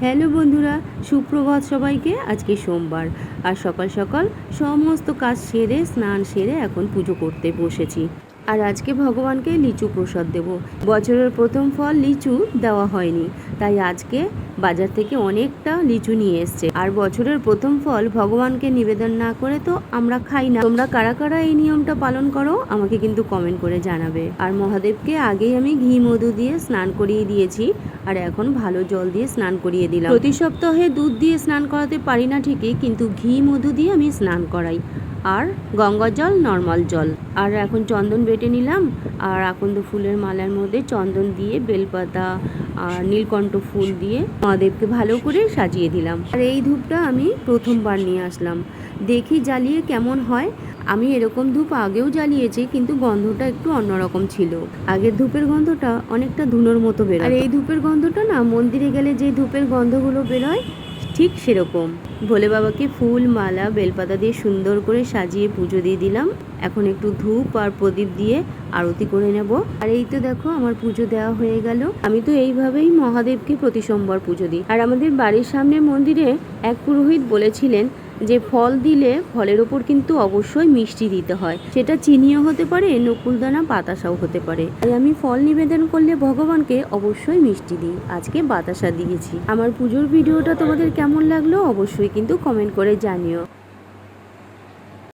Hello বন্ধুরা, সুপ্রভাত সবাইকে। আজকে সোমবার। আর সকাল সকাল সমস্ত কাজ সেরে, স্নান সেরে এখন পুজো করতে বসেছি। আর আজকে ভগবানকে লিচু প্রসাদ দেব। বছরের প্রথম ফল লিচু দেওয়া হয়নি। তাই আজকে বাজার থেকে অনেকটা লিচু নিয়ে এসছে। আর বছরের প্রথম ফল ভগবানকে নিবেদন না করে তো আমরা খাই না। তোমরা কারা কারা এই নিয়মটা পালন করো, আমাকে কিন্তু কমেন্ট করে জানাবে। আর মহাদেবকে আগেই আমি ঘি, মধু দিয়ে স্নান করিয়ে দিয়েছি, আর এখন ভালো জল দিয়ে স্নান করিয়ে দিলাম। প্রতি সপ্তাহে দুধ দিয়ে স্নান করাতে পারি না ঠিকই, কিন্তু ঘি, মধু দিয়ে আমি স্নান করাই। আর গঙ্গা জল, নর্মাল জল। আর এখন চন্দন বেটে নিলাম, আর আকন্দ ফুলের মালার মধ্যে চন্দন দিয়ে বেলপাতা আর নীলকণ্ঠ ফুল দিয়ে মহাদেবকে ভালো করে সাজিয়ে দিলাম। আর এই ধূপটা আমি প্রথমবার নিয়ে আসলাম। দেখি জ্বালিয়ে কেমন হয়। আমি এরকম ধূপ আগেও জ্বালিয়েছি, কিন্তু গন্ধটা একটু অন্যরকম ছিল। আগের ধূপের গন্ধটা অনেকটা ধুনোর মতো বেরোয়। আর এই ধূপের গন্ধটা না, মন্দিরে গেলে যে ধূপের গন্ধগুলো বেরোয়, ঠিক সেরকম। ভোলে বাবাকে ফুল, মালা, বেলপাতা দিয়ে সুন্দর করে সাজিয়ে পুজো দিয়ে দিলাম। এখন একটু ধূপ আর প্রদীপ দিয়ে আরতি করে নেব। আর এই তো দেখো, আমার পুজো দেওয়া হয়ে গেল। আমি তো এইভাবেই মহাদেবকে প্রতি সোমবার পুজো দিই। আর আমাদের বাড়ির সামনে মন্দিরে এক পুরোহিত বলেছিলেন যে ফল দিলে ফলের ওপর কিন্তু অবশ্যই মিষ্টি দিতে হয়। সেটা চিনিও হতে পারে, নকুলদানা বাতাসাও হতে পারে। তাই আমি ফল নিবেদন করলে ভগবানকে অবশ্যই মিষ্টি দিই। আজকে বাতাসা দিয়েছি। আমার পুজোর ভিডিওটা তোমাদের কেমন লাগল অবশ্যই কিন্তু কমেন্ট করে জানিও।